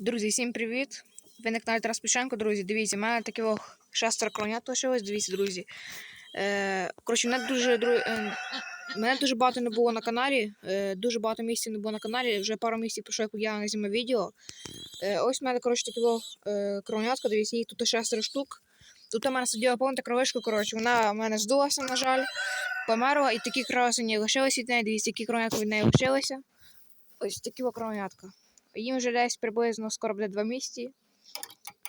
Друзі, всім привіт! Ви на каналі Тарас Пішенко, друзі. Дивіться, в мене такі шестеро кронят лишилось, дивіться, друзі. Е, коротше, мене дуже, дру... е, мене дуже багато не було на каналі. Е, дуже багато місяців не було на каналі. Вже пару місяців пройшло, як я не знімав відео. Е, ось в мене, коротше, такі е, кронятка, дивіться, їх тут шестеро штук. Тут у мене сиділа повна кровишка, коротше, вона в мене здулася, на жаль, померла, і такі красені лишилися від неї, дивіться, які кронятка від неї лишилися. Ось такі кронятка. Їм вже десь приблизно скоро буде два місяці.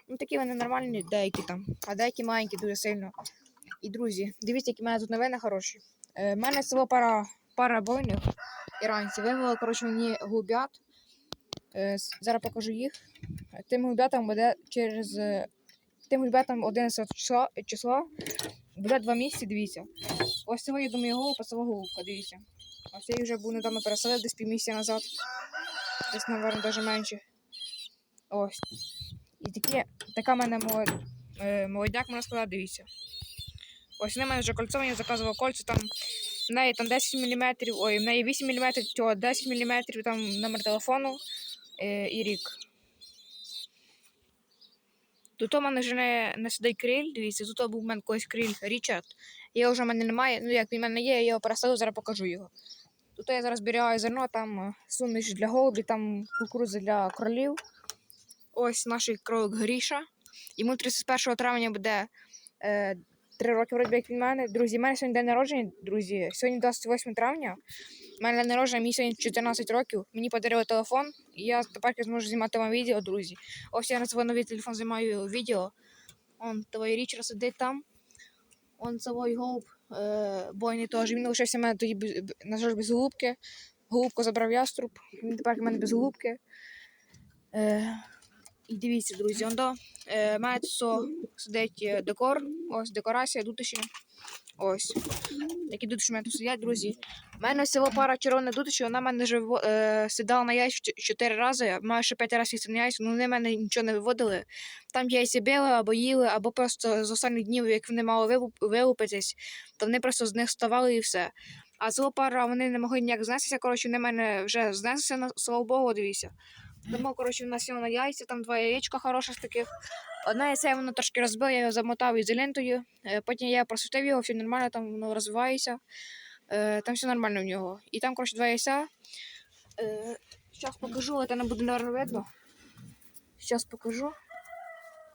Ну, такі вони нормальні, деякі там, а деякі маленькі дуже сильно. І друзі, дивіться, які в мене тут новини хороші. Е, в мене село пара, пара бойних іранців. Вивели, коротше, мені голубят. Е, зараз покажу їх. Тим голубятам буде через. е, Тим голубятам 11 числа, числа буде два місяці, дивіться. Ось цього, я думаю, голуб, а цього дивіться. Ось я їх вже був недавно переселив десь півмісяця назад. Десь, мабуть, навіть менше. Ось. І такі, така в мене молод, е, молодняк, можна сказати, дивіться. Ось вони в мене вже кольцовані, я заказував кольця, там в неї там 10 мм, ой, в неї 8 мм, цього 10 мм, там номер телефону е, і рік. Тут у мене вже не, не сидить криль, дивіться, тут був у мене колись криль Річард. Його вже в мене немає, ну як він в мене є, я його переставив, зараз покажу його. Тут я зараз зберігаю зерно, там е, суміш для голубів, там кукурудза для кролів. Ось наш кролик Гріша. Йому 31 травня буде е, 3 роки вроді як від мене. Друзі, в мене сьогодні день народження, друзі. Сьогодні 28 травня. У мене день народження, мені сьогодні 14 років. Мені подарили телефон, і я тепер зможу знімати вам відео, друзі. Ось я на свій новий телефон знімаю відео. Он твій Річард сидить там. Он свій голуб е, бойний теж. Він лишився в мене тоді, без- на жаль, без голубки. Голубку забрав яструб. Він тепер в мене без голубки. Е, і дивіться, друзі, он до е, со сидить е, декор. Ось декорація, дутиші. Ось. Такі дутиші в мене тут сидять, друзі. У мене всього пара червоних дутишів, вона в мене вже е, сідала на яйця чо- чотири рази, маю ще п'ять разів їсти на яйця, ну вони в мене нічого не виводили. Там яйця били або їли, або просто з останніх днів, як вони мали вилупитись, то вони просто з них вставали і все. А цього пара вони не могли ніяк знестися. Коротше, вони мене вже знеслися, слава Богу, дивіться. Тому, коротше, в нас сіла на яйця, там два яєчка хороших таких. Одне яйце воно трошки розбило, я його замотав ізолентою. Е, Потім я просвітив його, все нормально, там воно розвивається. Е, Там все нормально в нього. І там, коротше, два яйця. Зараз покажу, але це не буде, наверное, видно. Зараз покажу.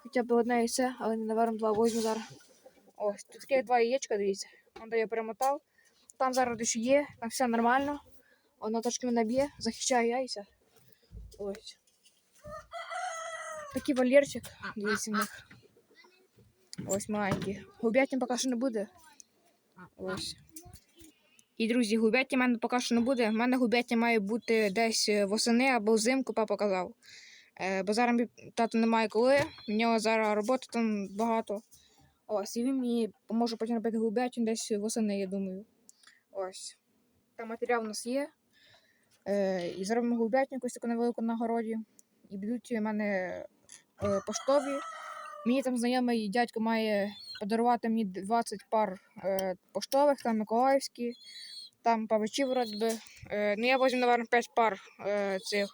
Хоча б одне яйце, але не, наверное, два возьму зараз. Ось, тут таке два яєчка, дивіться. Он де я перемотав. Там зараз ще є, там все нормально. Воно трошки мене б'є, захищає яйця. Ось. Такий вольєрчик, дивіться в. Ось маленький. Губятні поки що не буде. Ось. І, друзі, губяття в мене поки що не буде. У мене губяття має бути десь е, восени або взимку, папа казав. Е, бо зараз тато немає коли. В нього зараз роботи там багато. Ось, і він мені поможе потім робити губяття десь восени, я думаю. Ось. Там матеріал у нас є. Е, і зробимо голубятню якусь таку на городі. І будуть у мене е, поштові. Мені там знайомий дядько має подарувати мені 20 пар е, поштових, там Миколаївські, там павичі вроді би. Ну я візьму, напевно, 5 пар цих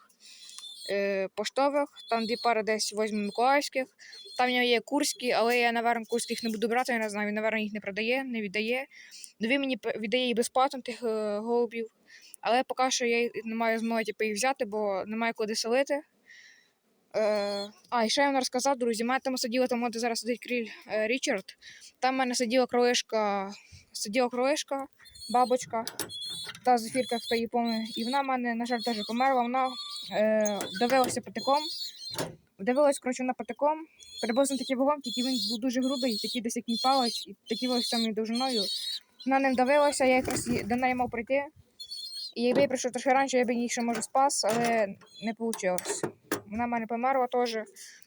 поштових, там дві пари десь візьму Миколаївських. Там в нього є курські, але я, напевно, курських не буду брати, я не знаю, він, напевно, їх не продає, не віддає. Ну, він мені віддає і безплатно тих голубів. Але поки що я не маю змоги типу, їх взяти, бо немає куди селити. Е, а, і ще я вам розказав, друзі, мене там сиділа, там де зараз сидить кріль е, Річард. Там в мене сиділа кролишка, сиділа кролишка, бабочка, та зефірка, хто її пам'ятає. І вона в мене, на жаль, теж померла. Вона е, давилася патиком. Дивилась, коротше, вона патиком. Приблизно такий вагон, тільки він був дуже грубий, такий десь як мій палець, і такий ось самою довжиною. Вона ним давилася, я якраз до неї мав прийти. І якби я прийшов трохи раніше, я б її ще може спас, але не вийшло. Вона в мене померла теж. У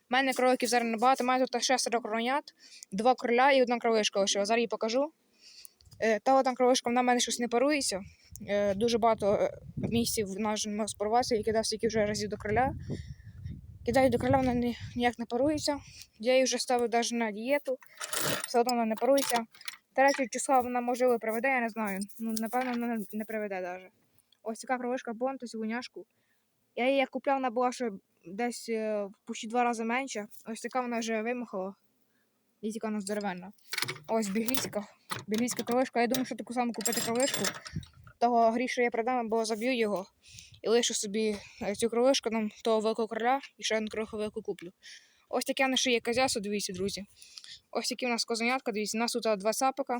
мене кроликів зараз небагато, мене тут шестеро кронят, два кроля і одна кролишка лишила. Зараз її покажу. Е, Та одна кролишка вона в мене щось не парується. Е, Дуже багато е, місяців вона вже не може я кидав стільки вже разів до кроля. Кидаю до кроля, вона ні- ніяк не парується. Я її вже ставив навіть на дієту, все одно вона не парується. Третього числа вона можливо приведе, я не знаю. Ну, напевно, вона не приведе навіть. Ось така кролишка бонту, сьогодняшку. Я її як купляв, вона була ще десь е, почти два рази менша. Ось така вона вже вимахала. І яка вона здоровенна. Ось біглійська. Біглійська кролишка. Я думаю, що таку саму купити кролишку. Того гріша я продам, або заб'ю його. І лишу собі е, цю кролишку нам того великого короля і ще одну кроху велику куплю. Ось таке нас є козясо, дивіться, друзі. Ось такі у нас козенятка, дивіться, у нас тут два сапика.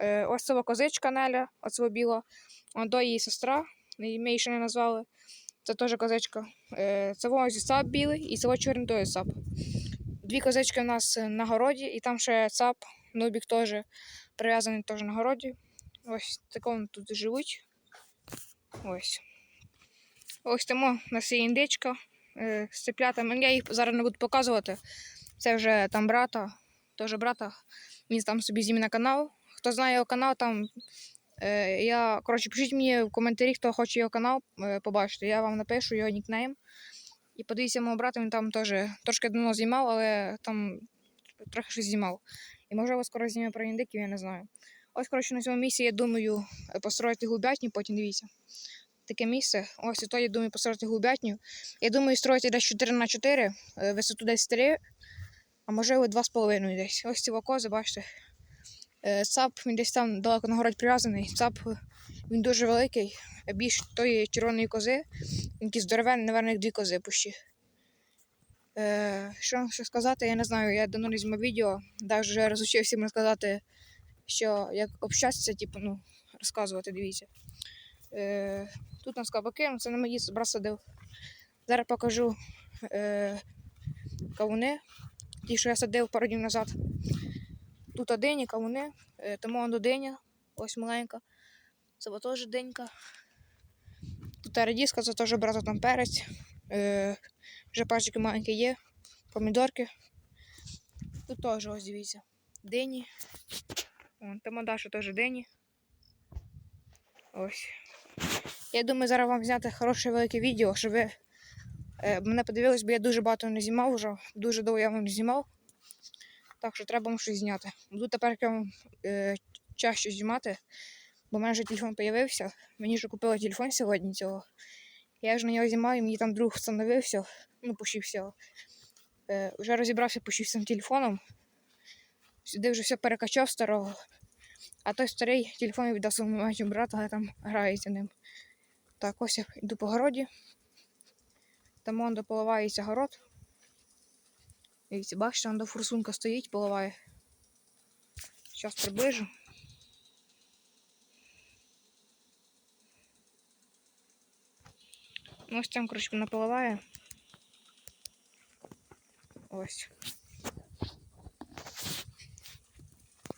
Е, ось цього козичка Неля, оцього біла. До її сестра, ми її ще не назвали. Це теж козичка. Е, це ось сап білий і це той сап. Дві козички у нас на городі, і там ще цап, нубік теж прив'язаний теж на городі. Ось такому тут живуть. Ось. Ось тому у нас є індичка е, з цеплятами. Я їх зараз не буду показувати. Це вже там брата, теж брата. Він там собі зніме на канал. Хто знає його канал, там е, я. Коротше, пишіть мені в коментарі, хто хоче його канал е, побачити. Я вам напишу його нікнейм. І подивіться мого брата, він там теж трошки давно знімав, але там трохи щось знімав. І можливо скоро зніме про індиків, я не знаю. Ось, коротше, на цьому місці я думаю е, построїти голубятню, потім дивіться. Таке місце. Ось і то я думаю построїти голубятню. Я думаю, строїти десь 4 на 4, е, висоту десь 3, а можливо 2,5 десь. Ось ці кози, бачите. Е, Цап, він десь там далеко на городі прив'язаний. Цап е, він дуже великий, е, більш тої червоної кози. Він такий здоровенний, напевно, дві кози пущі. Е, що вам ще сказати, я не знаю, я давно не знімав відео, навіть вже розучився розказати, що як общатися, типу, ну, розказувати, дивіться. Е, тут у нас кабаки, це не мої брат садив. Зараз покажу е, кавуни, ті, що я садив пару днів назад. Тут дині, кавуни, е, тому воно диня, ось маленька. Це теж денька. Тут редіска, це теж брата там перець. Е, вже пачки маленькі є, помідорки. Тут теж ось дивіться. Дині. Вон, там Даша теж дині. Ось. Я думаю, зараз вам зняти хороше велике відео, щоб ви е, мене подивились, бо я дуже багато не знімав вже, дуже довго я вам не знімав. Так що треба щось зняти. Буду тепер е, чаще знімати, бо в мене вже телефон з'явився. Мені вже купили телефон сьогодні цього. Я вже на нього знімав, і мені там друг встановився, ну, почти. Е, вже розібрався почти цим телефоном. Сюди вже все перекачав старого. А той старий телефон віддав своєму меншому брату, а там грається ним. Так, ось я йду по городі. Там он дополивається город. Дивіться, бачите, там до форсунка стоїть, поливає. Зараз приближу. Ну, ось там, коротше, вона поливає. Ось.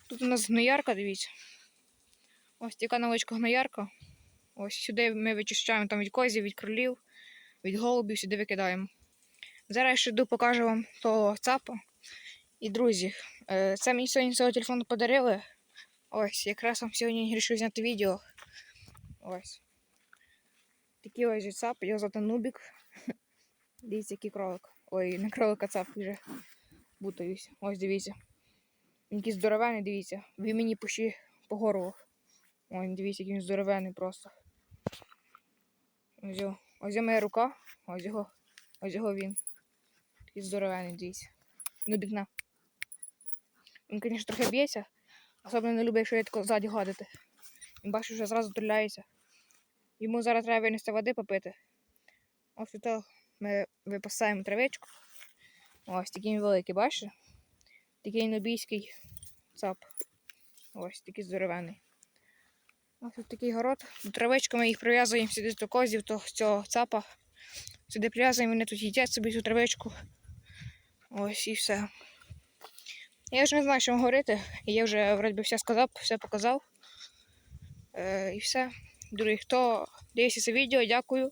Тут у нас гноярка, дивіться. Ось така новичка гноярка. Ось сюди ми вичищаємо там від козів, від кролів, від голубів, сюди викидаємо. Зараз ще йду покажу вам того цапа. І друзі, е, це мені сьогодні цього телефону подарили. Ось, якраз вам сьогодні вирішив зняти відео. Ось. Такий ось цап, його звати Нубік. Дивіться, який кролик. Ой, не кролик, а цап вже бутаюсь. Ось дивіться. Він такий здоровений, дивіться. Він мені пущі по горлах. Ой, дивіться, який він здоровений просто. Ось його. Ось моя рука. Ось його. Ось його він. Такий здоровений, дивіться. Нубік на. Він, звісно, трохи б'ється. Особливо не любить, якщо я тако ззаді гладити. Він бачу, що зразу туляється. Йому зараз треба винести води попити. Ось тут ми випасаємо травичку. Ось такий він великий, бачите? Такий нобійський цап. Ось такий здоровений. Ось тут такий город. До травички ми їх прив'язуємо сюди до козів, до цього цапа. Сюди прив'язуємо, вони тут їдять собі цю травичку. Ось і все. Я вже не знаю, що вам говорити. Я вже вроді все сказав, все показав. Е, і все. Друзі, хто дивиться це відео, дякую.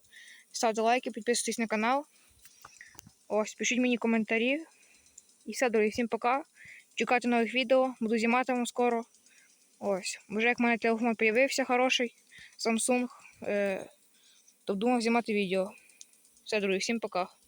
Ставте лайки, підписуйтесь на канал. Ось, пишіть мені коментарі. І все, друзі, всім пока. Чекайте нових відео, буду знімати вам скоро. Ось. Вже як в мене телефон з'явився хороший, Samsung, е, то думав знімати відео. Все, друзі, всім пока.